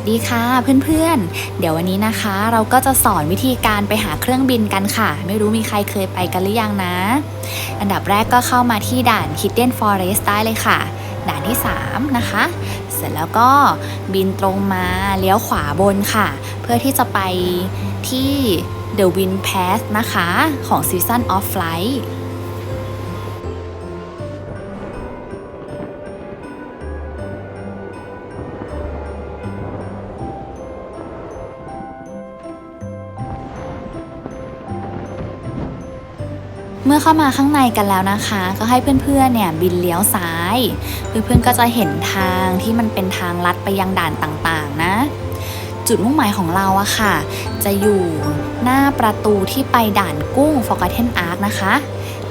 วัสดีค่ะเพื่อนๆ เดี๋ยววันนี้นะคะ เราก็จะสอนวิธีการไปหาเครื่องบินกันค่ะ ไม่รู้มีใครเคยไปกันหรือยังนะ อันดับแรกก็เข้ามาที่ด่าน Hidden Forest ได้เลยค่ะ ด่านที่ 3 นะคะ เสร็จแล้วก็บินตรงมาเลี้ยวขวาบนค่ะ เพื่อที่จะไปที่ The Wind Pass นะคะ ของ Season of Flight เมื่อเข้ามาข้างในกันแล้วนะคะ ก็ให้เพื่อนๆเนี่ยบินเลี้ยวซ้าย เพื่อนๆก็จะเห็นทางที่มันเป็นทางลัดไปยังด่านต่างๆนะ จุดมุ่งหมายของเราอะค่ะ จะอยู่หน้าประตูที่ไปด่านกุ้ง Forgotten Ark นะคะ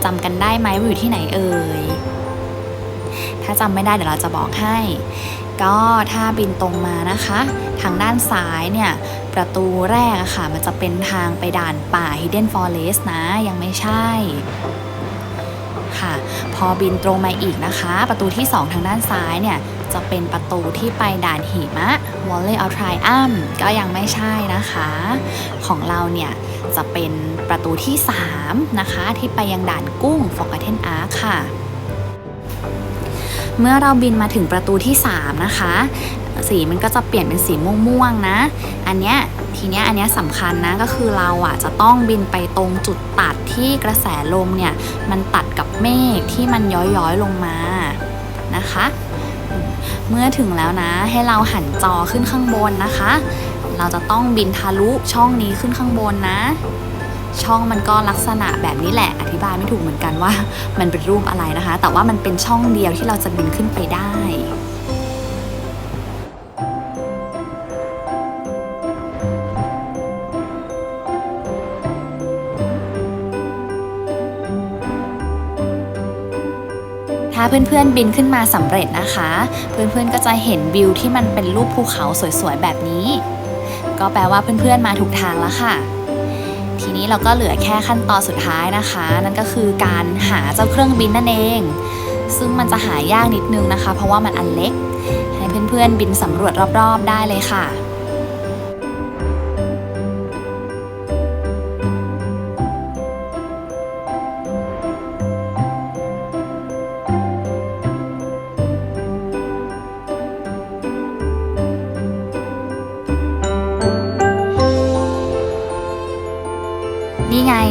จำกันได้ไหมว่าอยู่ที่ไหนเอ่ยถ้าจำไม่ได้เดี๋ยวเราจะบอกให้ ก็ถ้าบินตรงมานะคะ ทางด้านซ้ายเนี่ยประตูแรกอะค่ะ มันจะเป็นทางไปด่านป่า Hidden Forest นะ ยังไม่ใช่ค่ะ พอบินตรงมาอีกนะคะ ประตูที่ 2 ทางด้านซ้ายเนี่ย จะเป็นประตูที่ไปด่านหิมะ Valley of Triumph ก็ยังไม่ใช่นะคะ ของเราเนี่ย จะเป็นประตูที่ 3 นะคะ ที่ไปยังด่านกุ้ง Forgotten Ark ค่ะ เมื่อเราบินมาถึงประตูที่ 3 นะคะ สีมันก็จะเปลี่ยนเป็นสีม่วงๆนะ อันเนี้ยทีเนี้ยอันเนี้ยสำคัญนะก็คือเราอะจะต้องบินไปตรงจุดตัดที่กระแสลมเนี่ยมันตัดกับเมฆที่มันย้อยๆลงมานะคะ เมื่อถึงแล้วนะให้เราหันจอขึ้นข้างบนนะคะ เราจะต้องบินทะลุช่องนี้ขึ้นข้างบนนะ ช่องมันก็ลักษณะแบบนี้แหละอธิบายไม่ถูกเหมือนกันว่า มันเป็นรูปอะไรนะคะ แต่ว่ามันเป็นช่องเดียวที่เราจะบินขึ้นไปได้ถ้าเพื่อนๆบินขึ้นมาสำเร็จนะคะ เพื่อนๆก็จะเห็นวิวที่มันเป็นรูปภูเขาสวยๆแบบนี้ ก็แปลว่าเพื่อนๆมาถูกทางแล้วค่ะ ทีนี้เราก็เหลือแค่ขั้นตอนสุดท้ายนะคะ นั่นก็คือการหาเจ้าเครื่องบินนั่นเอง ซึ่งมันจะหายากนิดนึงนะคะ เพราะว่ามันอันเล็ก ให้เพื่อนๆบินสำรวจรอบๆได้เลยค่ะ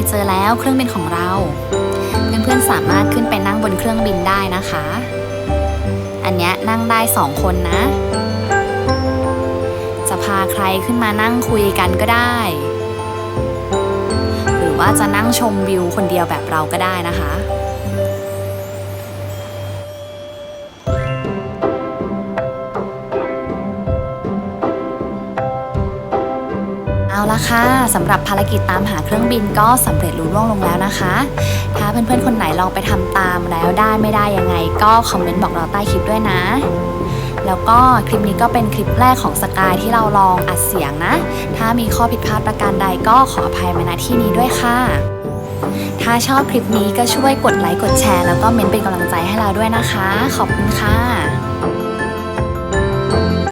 เจอแล้วเครื่องบินของเรา เพื่อนๆสามารถขึ้นไปนั่งบนเครื่องบินได้นะคะ อันเนี้ยนั่งได้สองคนนะ จะพาใครขึ้นมานั่งคุยกันก็ได้ หรือว่าจะนั่งชมวิวคนเดียวแบบเราก็ได้นะคะ เอาละค่ะสำหรับภารกิจตามหาเครื่องบินก็สำเร็จลุล่วงลงแล้วนะคะ ถ้าเพื่อนๆคนไหนลองไปทำตามแล้วได้ไม่ได้ยังไง ก็คอมเมนต์บอกเราใต้คลิปด้วยนะ แล้วก็คลิปนี้ก็เป็นคลิปแรกของสกายที่เราลองอัดเสียงนะ ถ้ามีข้อผิดพลาดประการใดก็ขออภัยมาณที่นี้ด้วยค่ะ ถ้าชอบคลิปนี้ก็ช่วยกดไลค์กดแชร์ แล้วก็เมนต์เป็นกำลังใจให้เราด้วยนะคะ ขอบคุณค่ะ